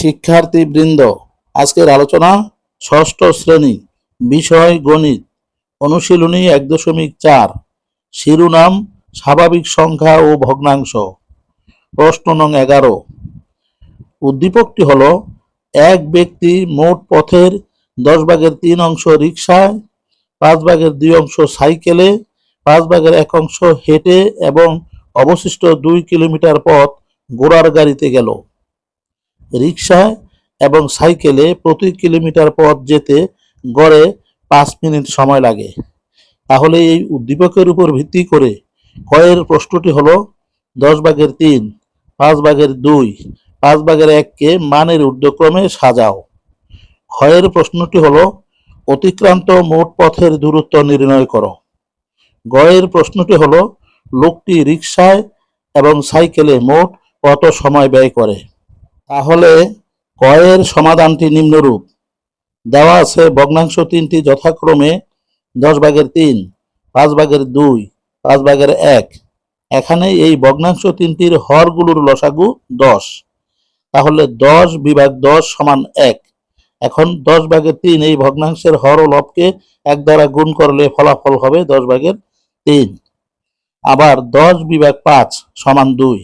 শিক্ষার্থীবৃন্দ, আজকের আলোচনা ষষ্ঠ শ্রেণি, বিষয় গণিত, অনুশীলনী এক দশমিক চার, শিরোনাম, স্বাভাবিক সংখ্যা ও ভগ্নাংশ। প্রশ্ন নং এগারো। উদ্দীপকটি হল, এক ব্যক্তি মোট পথের দশ ভাগের তিন অংশ রিক্সায় পাঁচ ভাগের দুই অংশ সাইকেলে, পাঁচ ভাগের এক অংশ হেঁটে এবং অবশিষ্ট দুই কিলোমিটার পথ ঘোড়ার গাড়িতে গেল। রিক্সায় এবং সাইকেলে প্রতি কিলোমিটার পথ যেতে গড়ে পাঁচ মিনিট সময় লাগে। তাহলে এই উদ্দীপকের উপর ভিত্তি করে কয়ের প্রশ্নটি হলো, দশ ভাগের তিন, পাঁচ ভাগের দুই, পাঁচ ভাগের এককে মানের ঊর্ধ্বক্রমে সাজাও। ক্ষয়ের প্রশ্নটি হলো, অতিক্রান্ত মোট পথের দূরত্ব নির্ণয় করো। গয়ের প্রশ্নটি হলো, লোকটি রিক্সায় এবং সাইকেলে মোট কত সময় ব্যয় করে? তাহলে কয়ের সমাধানটি নিম্নরূপ। দেওয়া আছে ভগ্নাংশ তিনটি যথাক্রমে দশ ভাগের তিন, পাঁচ ভাগের দুই, পাঁচ ভাগের এক। এখানে এই ভগ্নাংশ তিনটির হরগুলোর লসাগু দশ। তাহলে দশ বিভাগ দশ সমান এক। এখন দশ ভাগের তিন এই ভগ্নাংশের হর ও লবকে এক দ্বারা গুণ করলে ফলাফল হবে দশ ভাগের তিন। আবার দশ বিভাগ পাঁচ সমান দুই।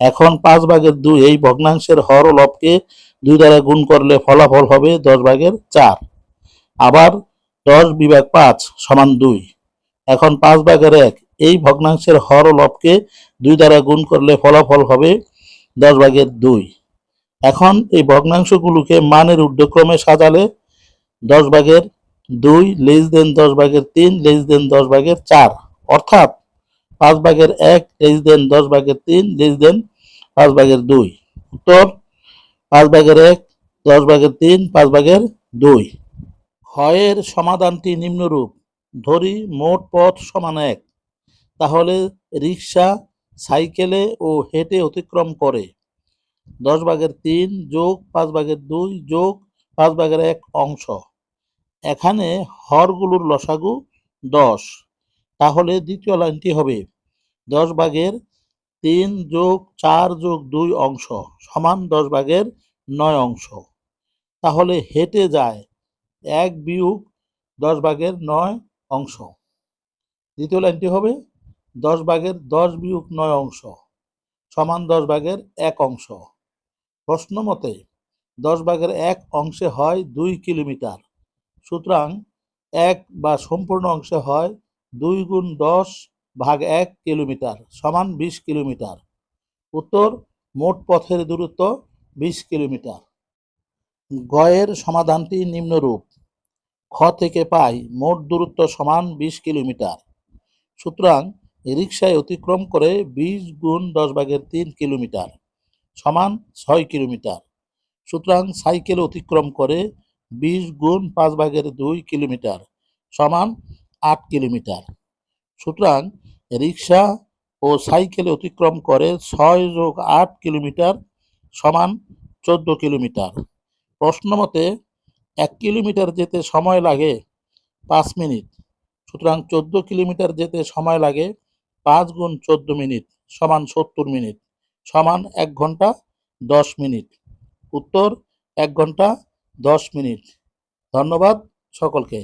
এখন পাঁচ ভাগের দুই এই ভগ্নাংশের হর ও লবকে দুই দ্বারা গুণ করলে ফলাফল হবে দশ ভাগের চার। আবার দশ বিভাগ পাঁচ সমান দুই। এখন পাঁচ ভাগের এক, এই ভগ্নাংশের হর ও লবকে দুই দ্বারা গুণ করলে ফলাফল হবে দশ ভাগের দুই। এখন এই ভগ্নাংশগুলোকে মানের ঊর্ধ্বক্রমে সাজালে দশ ভাগের দুই লেস দেন দশ ভাগের তিন, লেস দেন দশ ভাগের চার। অর্থাৎ পাঁচ ভাগের এক, লেস দেন দশ ভাগের তিন, লেস দেন পাঁচ ভাগের দুই। উত্তর, পাঁচ ভাগের এক, দশ ভাগের তিন, পাঁচ ভাগের দুই। ক্ষয়ের সমাধানটি নিম্নরূপ। ধরি মোট পথ সমান এক। তাহলে রিক্সা সাইকেলে ও হেঁটে অতিক্রম করে। দশ ভাগের তিন যোগ পাঁচ ভাগের দুই যোগ পাঁচ ভাগের এক অংশ। এখানে হরগুলোর লসাগু দশ। তাহলে দ্বিতীয় লাইনটি হবে দশ ভাগের তিন যোগ চার যোগ দুই অংশ সমান দশ ভাগের নয় অংশ। তাহলে হেঁটে যায় এক বিয়োগ দশ ভাগের নয় অংশ। দ্বিতীয় লাইনটি হবে দশ ভাগের দশ বিয়োগ নয় অংশ সমান দশ ভাগের এক অংশ। প্রশ্ন মতে দশ ভাগের এক অংশে হয় দুই কিলোমিটার। সুতরাং এক বা সম্পূর্ণ অংশে হয় দুই গুণ দশ ভাগ এক কিলোমিটার সমান বিশ কিলোমিটার। উত্তর, মোট পথের দূরত্ব বিশ কিলোমিটার। গয়ের সমাধানটি নিম্নরূপ। খ থেকে পাই, মোট দূরত্ব সমান বিশ কিলোমিটার। সুতরাং রিক্সায় অতিক্রম করে বিশ গুণ দশ ভাগের তিন কিলোমিটার সমান ছয় কিলোমিটার। সুতরাং সাইকেল অতিক্রম করে বিশ গুণ পাঁচ ভাগের দুই কিলোমিটার সমান আট কিলোমিটার। সুতরাং রিক্সা ও সাইকেল অতিক্রম করে ছয় যোগ আট কিলোমিটার সমান চোদ্দ কিলোমিটার। প্রশ্ন মতে, এক কিলোমিটার যেতে সময় লাগে পাঁচ মিনিট, সুতরাং চোদ্দ কিলোমিটার যেতে সময় লাগে পাঁচ গুণ চোদ্দ মিনিট সমান সত্তর মিনিট সমান এক ঘণ্টা দশ মিনিট। উত্তর, এক ঘণ্টা দশ মিনিট। ধন্যবাদ সকলকে।